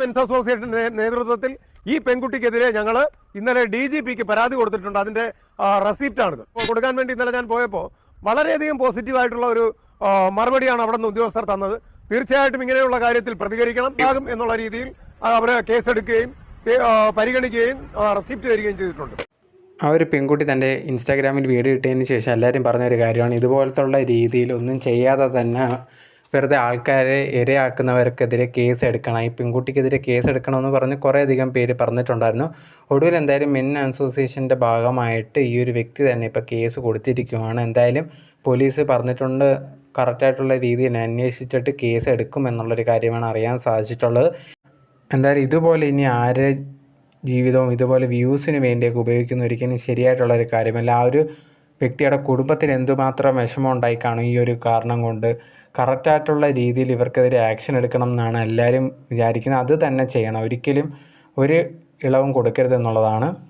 Men's അസോസിയേഷന്റെ നേതൃത്വത്തിൽ ഈ പെൺകുട്ടിക്കെതിരെ ഞങ്ങൾ ഇന്നലെ ഡി ജി പിക്ക് പരാതി കൊടുത്തിട്ടുണ്ട്. അതിന്റെ റെസിപ്റ്റാണിത്. കൊടുക്കാൻ വേണ്ടി ഇന്നലെ ഞാൻ പോയപ്പോൾ വളരെയധികം പോസിറ്റീവ് ആയിട്ടുള്ള ഒരു മറുപടിയാണ് അവിടെ നിന്ന് ഉദ്യോഗസ്ഥർ തന്നത്. തീർച്ചയായിട്ടും ഇങ്ങനെയുള്ള കാര്യത്തിൽ പ്രതികരിക്കണം ആകും എന്നുള്ള രീതിയിൽ അവരെ കേസെടുക്കുകയും പരിഗണിക്കുകയും റെസിപ്റ്റ് തരികയും ചെയ്തിട്ടുണ്ട്. ആ ഒരു പെൺകുട്ടി തന്റെ ഇൻസ്റ്റാഗ്രാമിൽ വീഡിയോ ഇട്ടതിന് ശേഷം എല്ലാവരും പറഞ്ഞൊരു കാര്യമാണ്. ഇതുപോലത്തുള്ള രീതിയിൽ ഒന്നും ചെയ്യാതെ തന്നെ വെറുതെ ആൾക്കാരെ ഇരയാക്കുന്നവർക്കെതിരെ കേസ് എടുക്കണം ഈ പെൺകുട്ടിക്കെതിരെ കേസ് എടുക്കണമെന്ന് പറഞ്ഞ് കുറേയധികം പേര് പറഞ്ഞിട്ടുണ്ടായിരുന്നു. ഒടുവിൽ എന്തായാലും മെൻ അസോസിയേഷന്റെ ഭാഗമായിട്ട് ഈ ഒരു വ്യക്തി തന്നെ ഇപ്പോൾ കേസ് കൊടുത്തിരിക്കുകയാണ് എന്തായാലും പോലീസ് പറഞ്ഞിട്ടുണ്ട് കറക്റ്റായിട്ടുള്ള രീതിയിൽ അന്വേഷിച്ചിട്ട് കേസ് എടുക്കും എന്നുള്ളൊരു കാര്യമാണ് അറിയാൻ സാധിച്ചിട്ടുള്ളത്. എന്തായാലും ഇതുപോലെ ഇനി ആരെ ജീവിതവും ഇതുപോലെ വ്യൂസിന് വേണ്ടിയൊക്കെ ഉപയോഗിക്കുന്ന ഒരിക്കലും ശരിയായിട്ടുള്ള ഒരു കാര്യമല്ല ആ ഒരു വ്യക്തിയുടെ കുടുംബത്തിന് എന്തുമാത്രം വിഷമം ഉണ്ടായി കാണും ഈ ഒരു കാരണം കൊണ്ട് കറക്റ്റായിട്ടുള്ള രീതിയിൽ ഇവർക്കെതിരെ ആക്ഷൻ എടുക്കണം എന്നാണ് എല്ലാവരും വിചാരിക്കുന്നത്. അത് തന്നെ ചെയ്യണം. ഒരിക്കലും ഒരു ഇളവും കൊടുക്കരുതെന്നുള്ളതാണ്